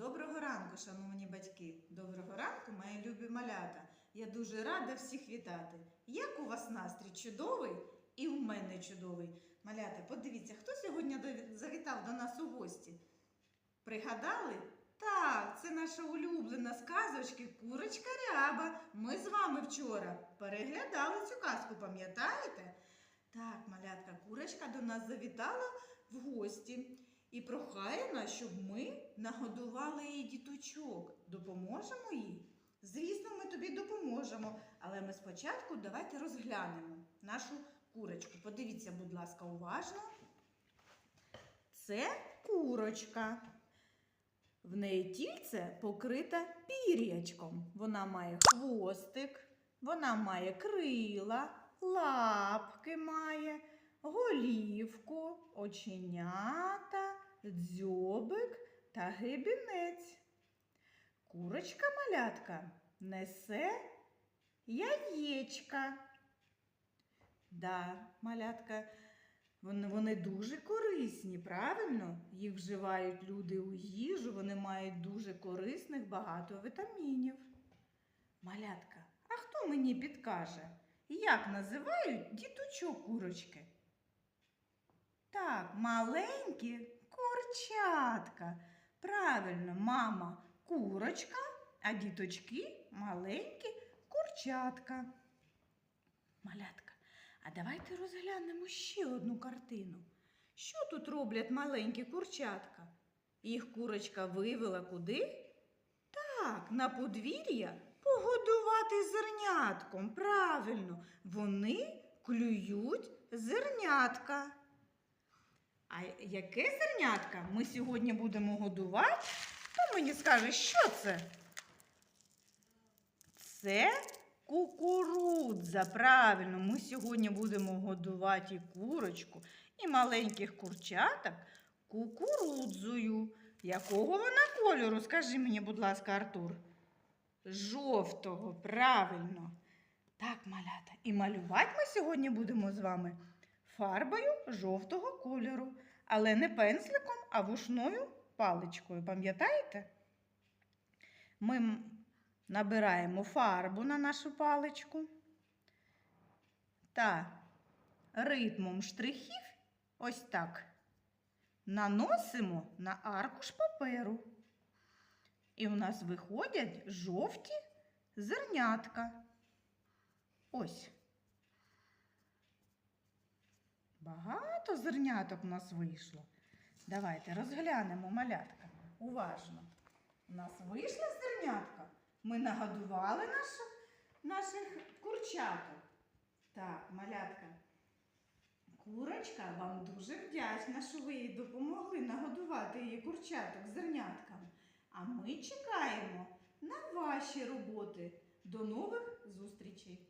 Доброго ранку, шановні батьки! Доброго ранку, мої любі малята! Я дуже рада всіх вітати! Як у вас настрій чудовий і в мене чудовий. Малята, подивіться, хто сьогодні завітав до нас у гості? Пригадали? Так, це наша улюблена сказочка Курочка Ряба. Ми з вами вчора переглядали цю казку, пам'ятаєте? Так, малятка, курочка до нас завітала в гості і прохає нас, щоб ми нагодували її діточок. Допоможемо їй? Звісно, ми тобі допоможемо, але ми спочатку давайте розглянемо нашу курочку. Подивіться, будь ласка, уважно. Це курочка. В неї тільце покрите пір'ячком. Вона має хвостик, вона має крила, лапки має, голівку, оченята, дзьобик та гребінець. Курочка малятка несе яєчка. Да, малятка, вони, вони дуже корисні, правильно? Їх вживають люди у їжу, вони мають дуже корисних багато вітамінів. Малятка, а хто мені підкаже, як називають діточок курочки? Так, маленькі курчатка. Правильно, мама курочка, а діточки маленькі курчатка. Малятка, а давайте розглянемо ще одну картину. Що тут роблять маленькі курчатка? Їх курочка вивела куди? Так, на подвір'я погодувати зернятком. Правильно, вони клюють зернятка. А яке зернятка ми сьогодні будемо годувати? Хто мені скаже, що це? Це кукурудза. Правильно, ми сьогодні будемо годувати і курочку, і маленьких курчаток кукурудзою. Якого вона кольору? Скажи мені, будь ласка, Артур. Жовтого, правильно. Так, малята. І малювати ми сьогодні будемо з вами фарбою жовтого кольору, але не пензликом, а вушною паличкою. Пам'ятаєте? Ми набираємо фарбу на нашу паличку та ритмом штрихів ось так наносимо на аркуш паперу. І у нас виходять жовті зернятка. Ось. Багато зерняток у нас вийшло. Давайте розглянемо малятка. Уважно. У нас вийшла зернятка. Ми нагодували нашу, наших курчаток. Так, малятка. Курочка вам дуже вдячна, що ви їй допомогли нагодувати її курчаток зернятками. А ми чекаємо на ваші роботи. До нових зустрічей!